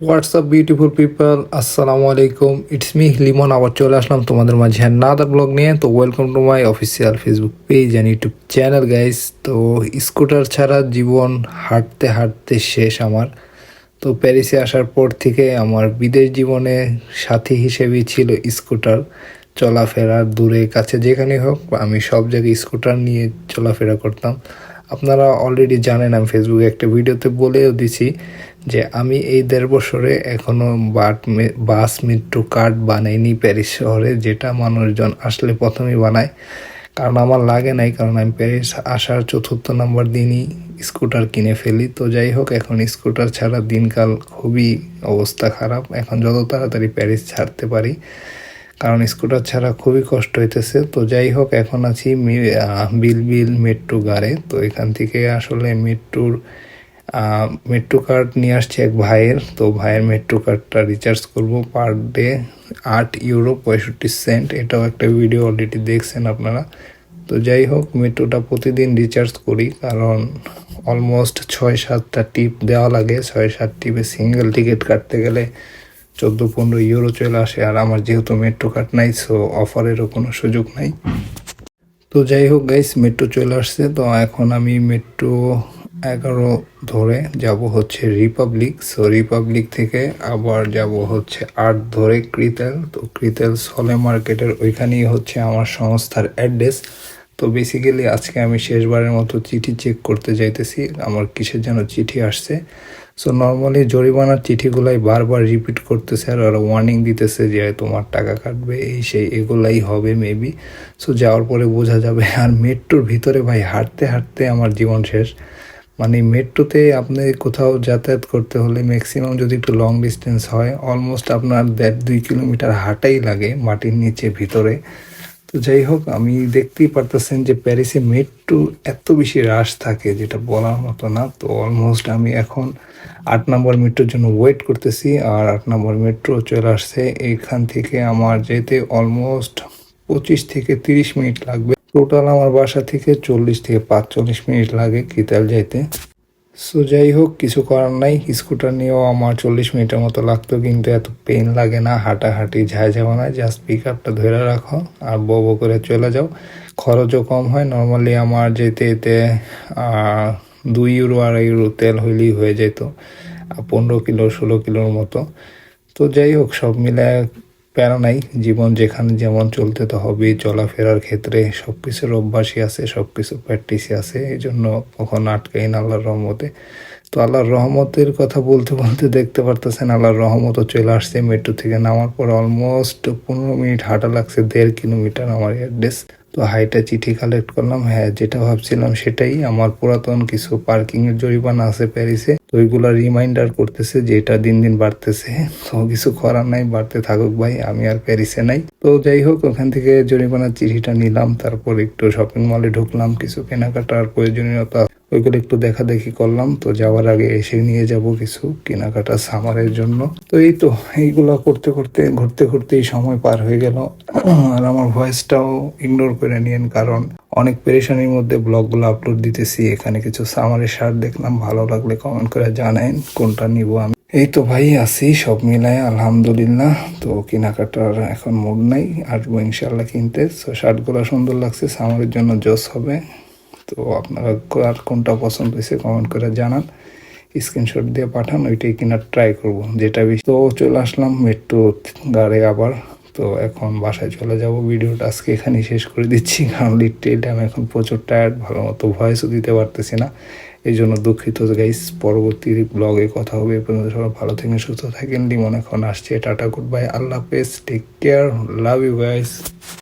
WhatsApp beautiful people আসসালামু আলাইকুম it's me Limon আবার চলে আসলাম তোমাদের মাঝে হ্যান নাদার ব্লগ নিয়ে। তো welcome to my official Facebook page and YouTube channel guys তো স্কুটার ছাড়া জীবন হাঁটতে হাঁটতে শেষ আমার। তো প্যারিসে আসার পর থেকে আমার বিদেশ জীবনে সাথী হিসেবেই ছিল স্কুটার চলাফেরা দূরে, কাছে যেখানে হোক, আমি সব জায়গায় স্কুটার নিয়ে চলাফেরা করতাম। আপনারা অলরেডি জানেন, আমি ফেসবুকে একটা ভিডিওতে বলেও দিছি যে আমি এই দেড় বছরে এখনও বাট বাস মেট্রো কার্ড বানাইনি প্যারিস শহরে, যেটা মানুষজন আসলে প্রথমেই বানায়। কারণ আমার লাগে নাই, কারণ আমি প্যারিস আসার চতুর্থ নম্বর দিনই স্কুটার কিনে ফেলি। তো যাই হোক, এখন স্কুটার ছাড়া দিনকাল খুবই অবস্থা খারাপ। এখন যত তাড়াতাড়ি প্যারিস ছাড়তে পারি কারণ স্কুটার ছাড়া খুবই কষ্ট হইতেছে। তো যাই হোক, এখন আছি বিলবিল মেট্রো গাড়ে। তো এখান থেকে আসলে মেট্রোর মেট্রো কার্ড নিয়ে আসছে এক ভাইয়ের। তো ভাইয়ের মেট্রো কার্ডটা রিচার্জ করব পার ডে আট ইউরো পঁয়ষট্টি সেন্ট এটাও একটা ভিডিও অলরেডি দেখছেন আপনারা। তো যাই হোক, মেট্রোটা প্রতিদিন রিচার্জ করি। কারণ অলমোস্ট ছয় সাতটা টিপ দেওয়া লাগে। ছয় সাত টিপে সিঙ্গেল টিকিট কাটতে গেলে চোদ্দ, পনেরো ইউরো চলে আসে আর আমার যেহেতু মেট্রো কার্ড নাই সো অফারেরও কোনো সুযোগ নাই। তো যাই হোক গাইস মেট্রো চলে আসছে। তো এখন আমি মেট্রো এগারো ধরে যাব হচ্ছে রিপাবলিক সো রিপাবলিক থেকে আবার যাব হচ্ছে আট ধরে ক্রিতেল তো ক্রিতেল সলে মার্কেটের ওইখানেই হচ্ছে আমার সংস্থার অ্যাড্রেস তো বেসিক্যালি আজকে আমি শেষবারের মতো চিঠি চেক করতে যাইতেছি। আমার কিসের যেন চিঠি আসছে। সো নর্মালি জরিমানার চিঠিগুলাই বারবার রিপিট করতেছে আর ওরা ওয়ার্নিং দিতেছে যে তোমার টাকা কাটবে, এই সেই এগুলাই হবে মেবি সো যাওয়ার পরে বোঝা যাবে আর মেট্রোর ভিতরে ভাই হাঁটতে হাঁটতে আমার জীবন শেষ। মানে মেট্রোতে আপনি কোথাও যাতায়াত করতে হলে ম্যাক্সিমাম যদি একটু লং ডিস্টেন্স হয় অলমোস্ট আপনার দেড় দুই কিলোমিটার হাঁটাই লাগে মাটির নিচে ভিতরে। তো যাই হোক, আমি দেখতেই পারতেছেন যে প্যারিসে মেট্রো এত বেশি রাশ থাকে যেটা বলার মতো না। তো অলমোস্ট আমি এখন আট নম্বর মেট্রোর জন্য ওয়েট করতেছি আর আট নম্বর মেট্রো চলে আসছে। এখান থেকে আমার যেতে অলমোস্ট পঁচিশ থেকে তিরিশ মিনিট লাগবে। টোটাল আমার বাসা থেকে চল্লিশ থেকে পাঁচচল্লিশ মিনিট লাগে কিতাল যাইতে। সো যাই হোক কিছু করার নাই। স্কুটার নিয়েও আমার চল্লিশ মিনিটের মতো লাগতো কিন্তু এত পেন লাগে না। হাঁটাহাঁটি ঝাঁ যাওয়া না জাস্ট পিক আপটা ধরে রাখো আর বো বো করে চলে যাও। খরচও কম হয়। নর্মালি আমার যেতে আহ, দুই ইউরো আড়াই ইউরো তেল হইলেই হয়ে যেত। পনেরো কিলো ষোলো কিলোর মতো। তো যাই হোক সব মিলে প্যারা নাই। জীবন যেখানে যেমন চলতে তো হবেই, চলাফেরার ক্ষেত্রে সব কিছুর অভ্যাসই আছে সব কিছু প্র্যাকটিসই আছে এই জন্য কখন আটকাই না আল্লাহর রহমতে। তো আল্লাহর রহমতের কথা বলতে বলতে দেখতে পারতেছেন, আল্লাহর রহমতও চলে আসছে। মেট্রো থেকে নামার পর অলমোস্ট পনেরো মিনিট হাঁটা লাগছে, দেড় কিলোমিটার আমার অ্যাড্রেস তো হাইটা চিঠি কালেক্ট করলাম। হ্যাঁ যেটা ভাবছিলাম সেটাই। আমার পুরাতন কিছু পার্কিং এর জরিমানা আছে প্যারিসে তো ওইগুলো রিমাইন্ডার করতেছে যে এটা দিন দিন বাড়তেছে। তো কিছু করার নাই, বাড়তে থাকুক ভাই, আমি আর প্যারিসে নাই। তো যাই হোক, ওখান থেকে জরিমানার চিঠিটা নিলাম, তারপর একটু শপিং মলে ঢুকলাম, কিছু কেনাকাটার প্রয়োজনীয়তা ওইগুলো একটু দেখা দেখি করলাম। তো যাওয়ার আগে এসে নিয়ে যাব কিছু কেনাকাটা সামারের জন্য। তো এই তো, এইগুলা করতে করতে, ঘুরতে ঘুরতেই সময় পার হয়ে গেল। আর আমার ভয়েসটাও ইগনোর করে নিয়েন, কারণ অনেক পেরেশানির মধ্যে ব্লগগুলো আপলোড দিতেছি। এখানে কিছু সামারের শার্ট দেখলাম, ভালো লাগলে কমেন্ট করে জানাইন কোনটা নিব আমি। এই তো ভাই, আছি সব মিলায়, আলহামদুলিল্লাহ। তো কেনাকাটার এখন মুড নাই, আসব ইনশাল্লাহ কিনতে। তো শার্টগুলো সুন্দর লাগছে, সামারের জন্য জোস হবে। তো আপনারা আর কোনটা পছন্দ হয়েছে কমেন্ট করে জানান। স্ক্রিনশট দিয়ে পাঠান, ওইটাই কেনার ট্রাই করব, যেটা বেশি। তো চলে আসলাম মেট্রো গাড়ি আবার। তো এখন বাসায় চলে যাব। ভিডিওটা আজকে এখানেই শেষ করে দিচ্ছি, কারণ লিটারেলি আমি এখন প্রচুর টায়ার্ড ভালো মতো ভয়েসও দিতে পারতেছি না। এই জন্য দুঃখিত গাইস পরবর্তী ব্লগে কথা হবে। এ পর্যন্ত সবাই ভালো থেকে সুস্থ থাকেন। লিমন এখন আসছে। টাটা গুড বাই আল্লাহ হাফেজ। Take care love you guys